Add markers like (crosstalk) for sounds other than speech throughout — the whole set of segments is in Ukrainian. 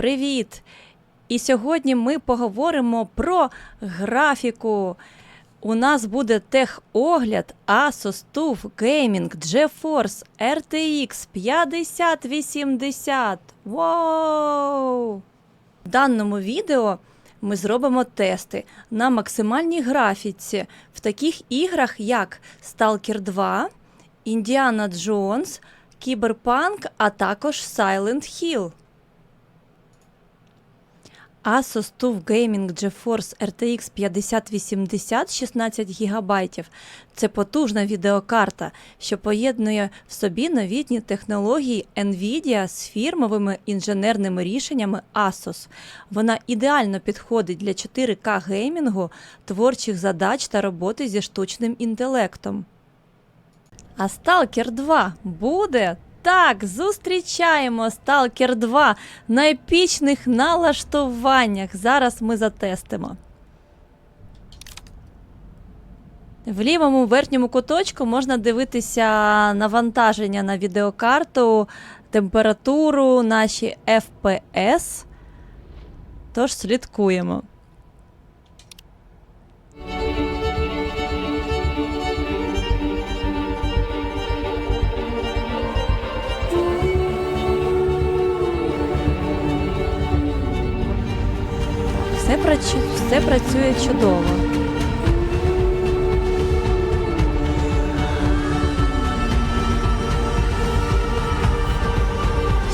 Привіт! І сьогодні ми поговоримо про графіку. У нас буде техогляд Asus TUF Gaming GeForce RTX 5080. Вау! В даному відео ми зробимо тести на максимальній графіці в таких іграх, як Stalker 2, Indiana Jones, Cyberpunk, а також Silent Hill. Asus TUF Gaming GeForce RTX 5080 16 ГБ. Це потужна відеокарта, що поєднує в собі новітні технології NVIDIA з фірмовими інженерними рішеннями Asus. Вона ідеально підходить для 4К геймінгу, творчих задач та роботи зі штучним інтелектом. А Stalker 2 буде? Так, зустрічаємо Stalker 2 на епічних налаштуваннях. Зараз ми затестимо. В лівому верхньому куточку можна дивитися навантаження на відеокарту, температуру, наші FPS. Тож слідкуємо. Працює чудово.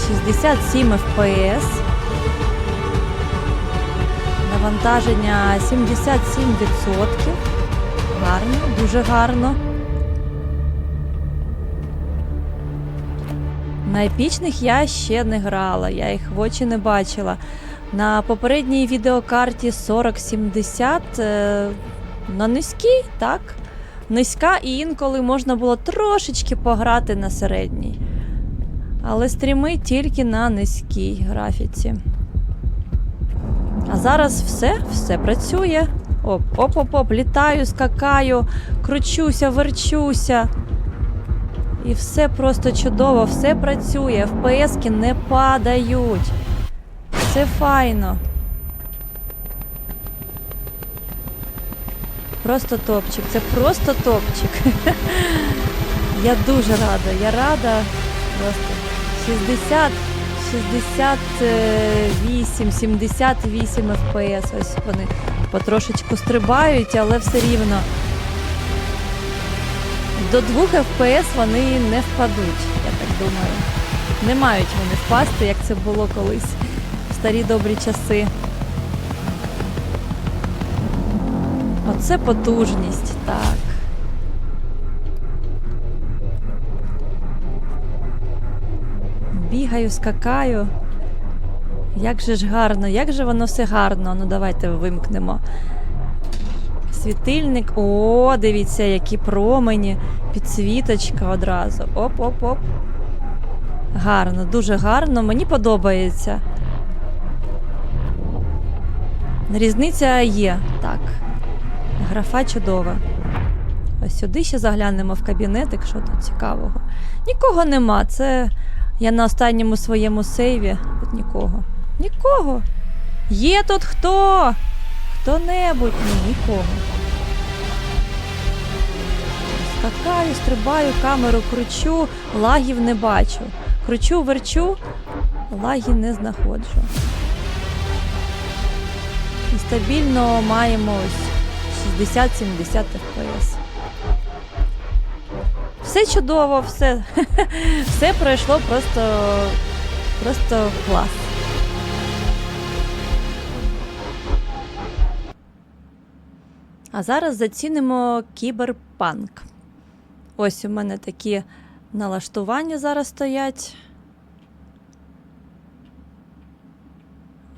Шістдесят сім FPS. Навантаження 77%. Гарно, дуже гарно. На епічних я ще не грала, я їх в очі не бачила. На попередній відеокарті 4070 е, на низькій, так? Низька, і інколи можна було трошечки пограти на середній. Але стріми тільки на низькій графіці. А зараз все, все працює. Оп, оп, оп, оп, літаю, скакаю, кручуся, верчуся. І все просто чудово, все працює, ФПСки не падають. Все файно. Просто топчик, це просто топчик. (laughs) Я дуже рада, я рада. Просто 60, 68, 78 FPS. Ось вони потрошечку стрибають, але все рівно. До 2 FPS вони не впадуть, я так думаю. Не мають вони впасти, як це було колись старі добрі часи. Оце потужність, так. Бігаю, скакаю. Як же ж гарно, як же воно все гарно. Ну давайте вимкнемо. Світильник. О, дивіться, які промені. Підсвіточка одразу. Оп-оп-оп. Гарно, дуже гарно. Мені подобається. Різниця є, так. Графа чудова. Ось сюди ще заглянемо в кабінетик, що тут цікавого. Нікого нема. Це я на останньому своєму сейві. Тут нікого. Нікого. Є тут хто? Хто-небудь? Ні, нікого. Скакаю, стрибаю, камеру кручу, лагів не бачу. Кручу, верчу, лаги не знаходжу. І стабільно маємо ось 60-70 FPS. Все чудово, все, (laughs) все пройшло просто, просто клас. А зараз зацінимо кіберпанк. Ось у мене такі налаштування зараз стоять.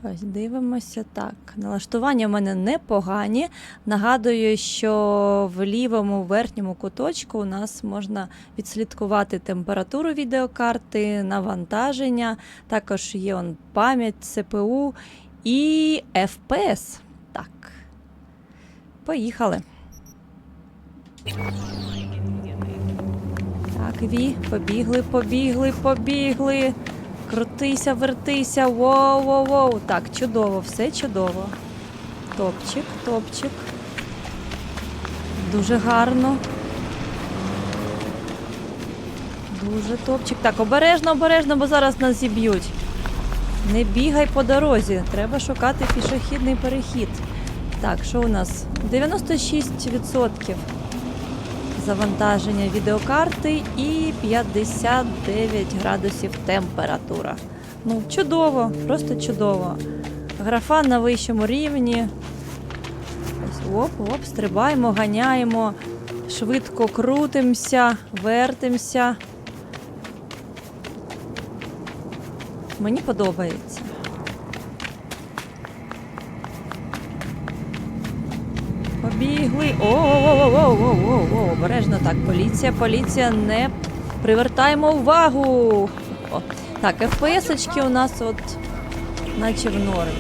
Ось дивимося так. Налаштування в мене непогані. Нагадую, що в лівому верхньому куточку у нас можна відслідкувати температуру відеокарти, навантаження, також є он пам'ять ЦПУ і FPS. Так. Поїхали. Так, Ві, побігли, побігли, побігли. Крутися, вертися. Воу, воу, воу. Так, чудово, все чудово. Топчик, топчик. Дуже гарно. Дуже топчик. Так, обережно, обережно, бо зараз нас зіб'ють. Не бігай по дорозі. Треба шукати пішохідний перехід. Так, що у нас? 96% завантаження відеокарти і 59 градусів температура. Ну, чудово, просто чудово. Графа на вищому рівні. Ось оп, оп, стрибаємо, ганяємо, швидко крутимося, вертимося. Мені подобається. Побігли. О-о-о-о-о-о-о-о, обережно так. Поліція, поліція, не привертаємо увагу. О, так, FPS-очки у нас от наче в нормі.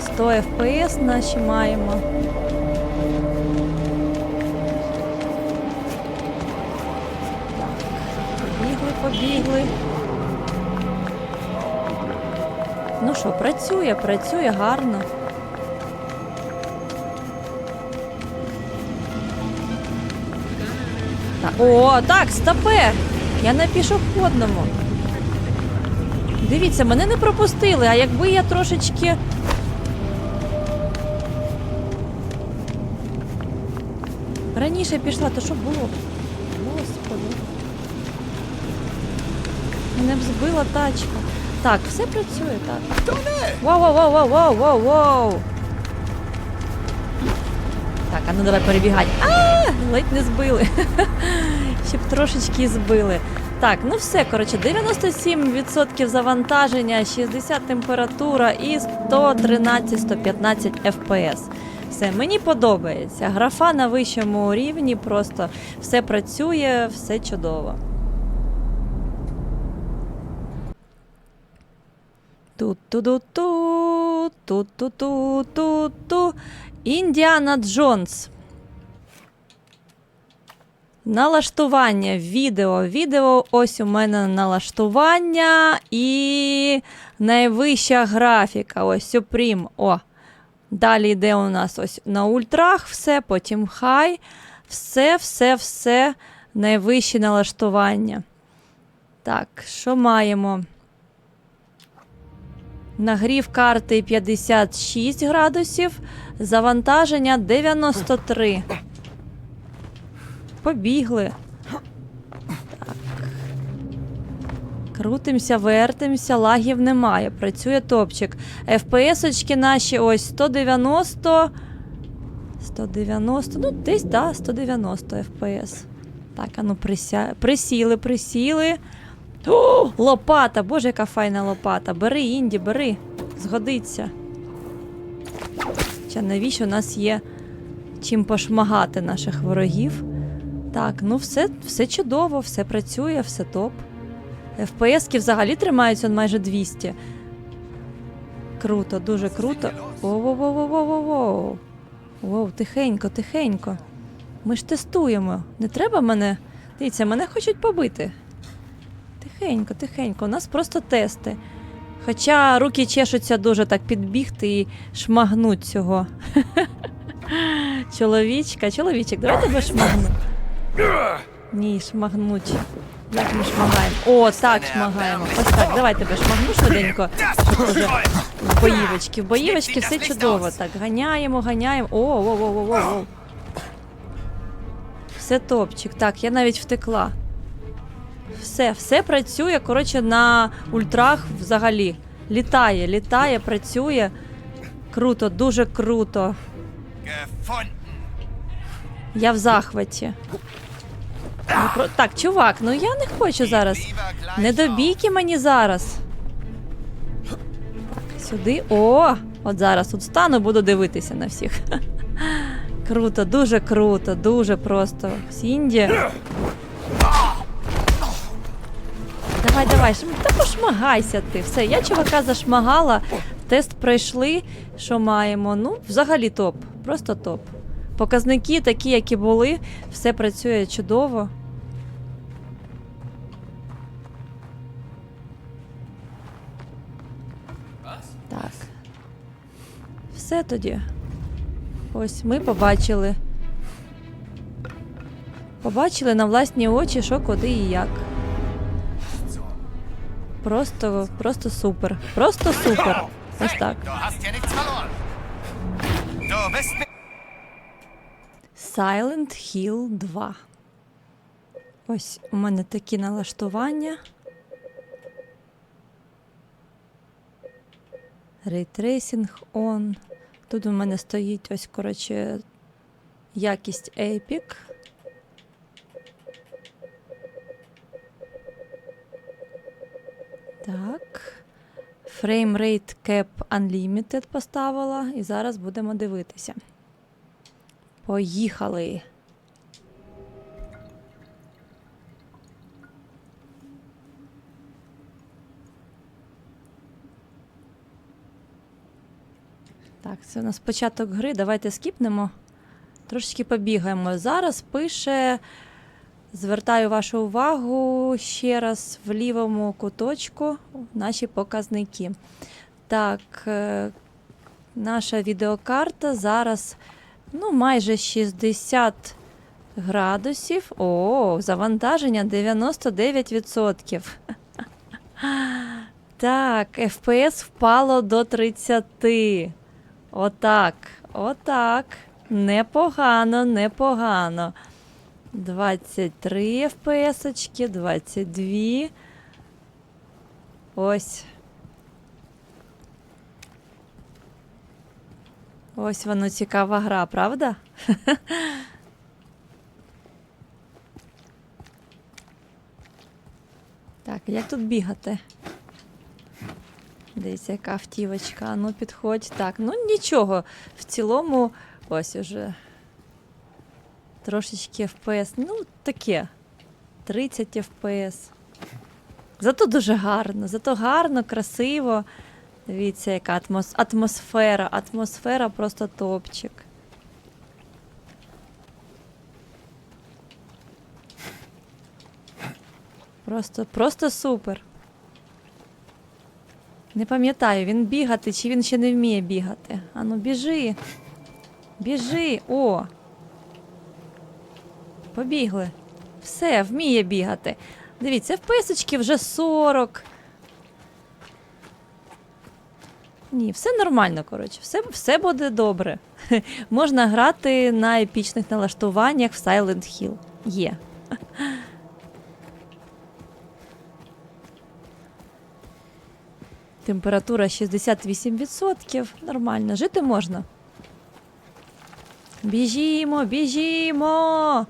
100 FPS наші маємо. Побігли, побігли. Ну що, працює, працює гарно. О, так, стопе! Я на пішохідному. Дивіться, мене не пропустили, а якби я трошечки. Раніше пішла, то що було? Господи. Мене б збила тачка. Так, все працює, так. Воу, Так, а ну давай перебігай. А, ледь не збили. (laughs) Щоб трошечки збили. Так, ну все, коротше, 97% завантаження, 60 температура і 113-115 FPS. Все, мені подобається. Графа на вищому рівні, просто все працює, все чудово. Ту-ту-ду-ту, ту-ту-ту-ту-ту. Індіана Джонс. Налаштування відео. Відео ось у мене налаштування і найвища графіка. Ось Supreme. О. Далі йде у нас ось на ультрах все, потім хай. Все, все, все. Найвищі налаштування. Так, що маємо? Нагрів карти 56 градусів, завантаження 93. Побігли. Так. Крутимося, вертимося, лагів немає. Працює топчик. FPS-очки наші ось 190. 190, ну десь, да, 190 FPS. Так, а ну прися... присіли, присіли. О, лопата! Боже, яка файна лопата. Бери, Інді, бери. Згодиться. Хоча навіщо у нас є чим пошмагати наших ворогів? Так, ну все, все чудово, все працює, все топ. FPS-ки взагалі тримаються майже 200. Круто, дуже круто. Воу-воу-воу-воу-воу. Воу, тихенько, тихенько. Ми ж тестуємо. Не треба мене. Дивіться, мене хочуть побити. Тихенько, тихенько. У нас просто тести. Хоча руки чешуться дуже так підбігти і шмагнуть цього. (laughs) Чоловічка, чоловічок, давай тебе шмагну. Ні, шмагнуть. Як ми шмагаємо? О, так шмагаємо. Ось так, давай тебе шмагну швиденько. В боївочки. В боївочки все чудово. Так, ганяємо, ганяємо. О, о, о, о, о, о. Все топчик. Так, я навіть втекла. Все, все працює, коротше, на ультрах взагалі. Літає, літає, працює. Круто, дуже круто. Я в захваті. Ну. Так, чувак, ну я не хочу зараз. Не до бійки мені зараз. Сюди. О! От зараз тут стану, буду дивитися на всіх. (laughs) Круто, дуже круто, дуже просто. Сінді. Давай, давай, та пошмагайся ти. Все, я чувака зашмагала, тест пройшли. Що маємо? Ну, взагалі топ. Просто топ. Показники такі, які були, все працює чудово. Так. Все тоді. Ось ми побачили. Побачили на власні очі, що куди і як. Просто, просто супер. Просто супер. Ось так. Silent Hill 2. Ось у мене такі налаштування. Рейтрейсінг on. Тут у мене стоїть ось, коротше, якість Epic. Так. Frame Rate Cap Unlimited поставила. І зараз будемо дивитися. Поїхали. Так, це у нас початок гри. Давайте скіпнемо. Трошечки побігаємо. Зараз пише. Звертаю вашу увагу ще раз в лівому куточку наші показники. Так, е, наша відеокарта зараз ну, майже 60 градусів. О, завантаження 99%. (laughs) Так, FPS впало до 30. Отак, отак. Непогано, непогано. 23 FPS, 22. Ось. Ось воно цікава гра, правда? (laughs) Так, як тут бігати? Дивіться, яка автівочка. Ну, підходь. Так, ну нічого. В цілому, ось уже трошечки FPS. Ну, таке. 30 FPS. Зато дуже гарно, зато гарно, красиво. Дивіться, яка атмос... атмосфера. Атмосфера просто топчик. Просто, просто супер. Не пам'ятаю, він бігати чи він ще не вміє бігати. Ану, біжи. Біжи. О. Побігли. Все, вміє бігати. Дивіться, в писочки вже 40. Ні, все нормально, коротше, все, все буде добре. (laughs) Можна грати на епічних налаштуваннях в Silent Hill. Є. (laughs) Температура 68%. Нормально, жити можна. Біжімо, біжімо.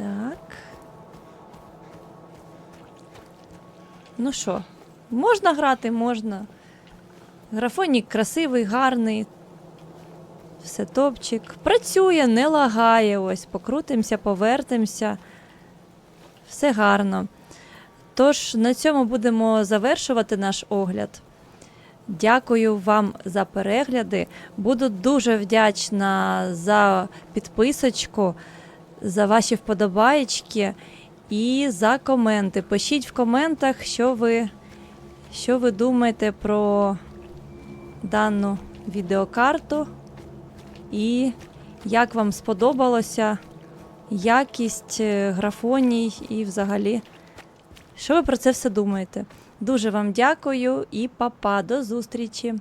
Так. Ну що, можна грати, можна. Графонік красивий, гарний. Все топчик. Працює, не лагає. Ось, покрутимося, повертимося. Все гарно. Тож на цьому будемо завершувати наш огляд. Дякую вам за перегляди. Буду дуже вдячна за підписочку, за ваші вподобаєчки і за коменти. Пишіть в коментах, що ви, що ви думаєте про дану відеокарту і як вам сподобалося якість е, графоній і взагалі. Що ви про це все думаєте? Дуже вам дякую і па-па, до зустрічі!